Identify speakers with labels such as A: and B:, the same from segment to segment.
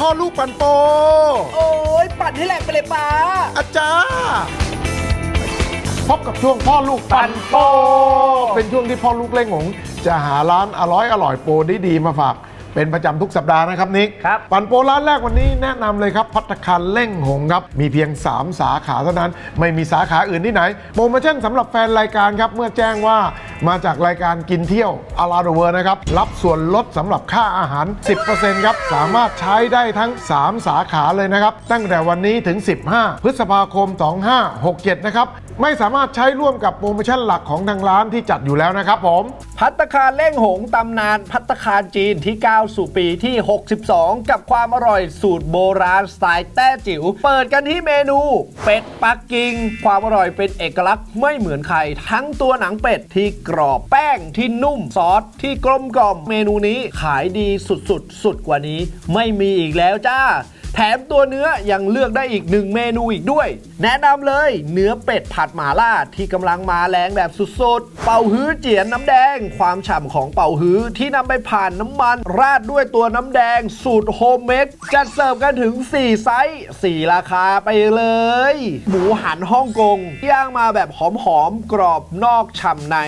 A: พ่อลูกปันโป
B: โอ้ยปั่นให้แหลกไปเลยป้า
A: อาจารย์พบกับช่วงพ่อลูกปันโป เป็นช่วงที่พ่อลูกเล่งหงจะหาร้านอร่อยอร่อยโปรดีๆมาฝาก เป็นประจำทุกสัปดาห์นะครับนิก
B: ครับ
A: ปันโปร้านแรกวันนี้แนะนำเลยครับพัตตาคารเล่งหงครับ มีเพียง 3 สาขาเท่านั้น ไม่มีสาขาอื่นที่ไหน โปรโมชั่นสำหรับแฟนรายการครับ เมื่อแจ้งว่ามาจากรายการกินเที่ยวอาราเวอร์นะครับ รับส่วนลดสำหรับค่าอาหาร 10%ครับสามารถใช้ได้ทั้ง 3 สาขาเลยนะครับ ตั้งแต่วันนี้ถึง 15 พฤษภาคม 2567 นะครับ ไม่สามารถใช้ร่วมกับโปรโมชั่นหลักของทางร้านที่จัดอยู่แล้วนะครับผม
B: พัตตาคารเล่งหงตำนานพัตตาคารจีนที่ก้าวสู่ปีที่ 62 กับความอร่อยสูตรโบราณสไตล์แต้จิ๋วเปิดกันที่เมนู เป็ดปักกิ่งความอร่อยเป็นเอกลักษณ์ไม่เหมือนใคร ทั้งตัวหนังเป็ดที่กรอบแป้งที่นุ่มซอสที่กลมกล่อมเมนูนี้ขายดีสุดๆ สุดกว่านี้ ไม่มีอีกแล้วจ้า แถมตัวเนื้อยังเลือกได้อีกหนึ่งเมนูอีกด้วย แนะนำเลยเนื้อเป็ดผัดหมาล่าที่กำลังมาแรงแบบสุดๆ เป่าฮื้อเจียนน้ำแดง ความฉ่ำของเป่าฮื้อที่นำไปผ่านน้ำมัน ราดด้วยตัวน้ำแดงสูตรโฮมเมดจัดเสิร์ฟกันถึง 4 ไซส์ 4 ราคาไปเลย หมูหันฮ่องกงย่างมาแบบหอมๆ กรอบนอกฉ่ำใน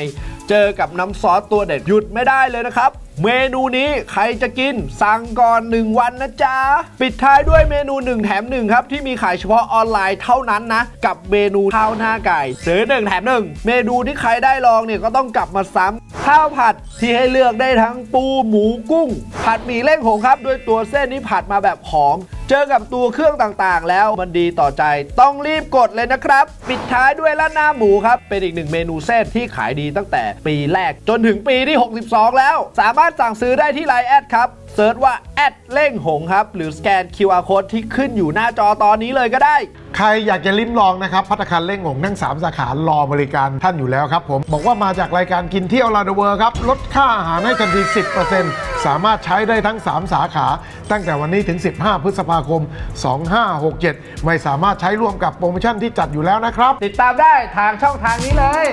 B: เจอกับน้ำซอสตัวเด็ดหยุดไม่ได้เลยนะครับ เมนูนี้ใครจะกินสั่งก่อน 1 วันนะจ๊ะ ปิดท้ายด้วยเมนู 1 แถม 1 ครับ ที่มีขายเฉพาะออนไลน์เท่านั้นนะ กับเมนูข้าวหน้าไก่ซื้อ1แถม 1 เมนูที่ใครได้ลองเนี่ยก็ต้องกลับมาซ้ำข้าวผัดที่ให้เลือกได้ทั้งปูหมูกุ้ง ผัดหมี่เล่งหงครับ ด้วยตัวเส้นที่ผัดมาแบบหอม เจอกับตัวเครื่องต่างๆ แล้วมันดีต่อใจต้องรีบกดเลยนะครับ ปิดท้ายด้วยละหน้าหมูครับ เป็นอีกหนึ่งเมนูเส้นที่ขายดีตั้งแต่ปีแรกจนถึงปีที่ 62 แล้ว สามารถสั่งซื้อได้ที่ไลน์แอดครับเซิร์ชว่าแอดเล่งหงครับ หรือสแกน QR code ที่ขึ้นอยู่หน้าจอตอนนี้เลยก็ได้
A: ใครอยากจะลิ้มลองนะครับพัตตาคารเล่งหงทั้ง3 สาขารอบริการท่านอยู่แล้วครับผมบอกว่ามาจากรายการกินเที่ยวลาดเวอร์ครับลดค่าอาหารให้ทันที10% สามารถใช้ได้ทั้ง 3 สาขา ตั้งแต่วันนี้ถึง 15 พฤษภาคม 2567 ไม่สามารถใช้ร่วมกับโปรโมชั่นที่จัดอยู่แล้วนะครับ
B: ติดตามได้ทางช่องทางนี้เลย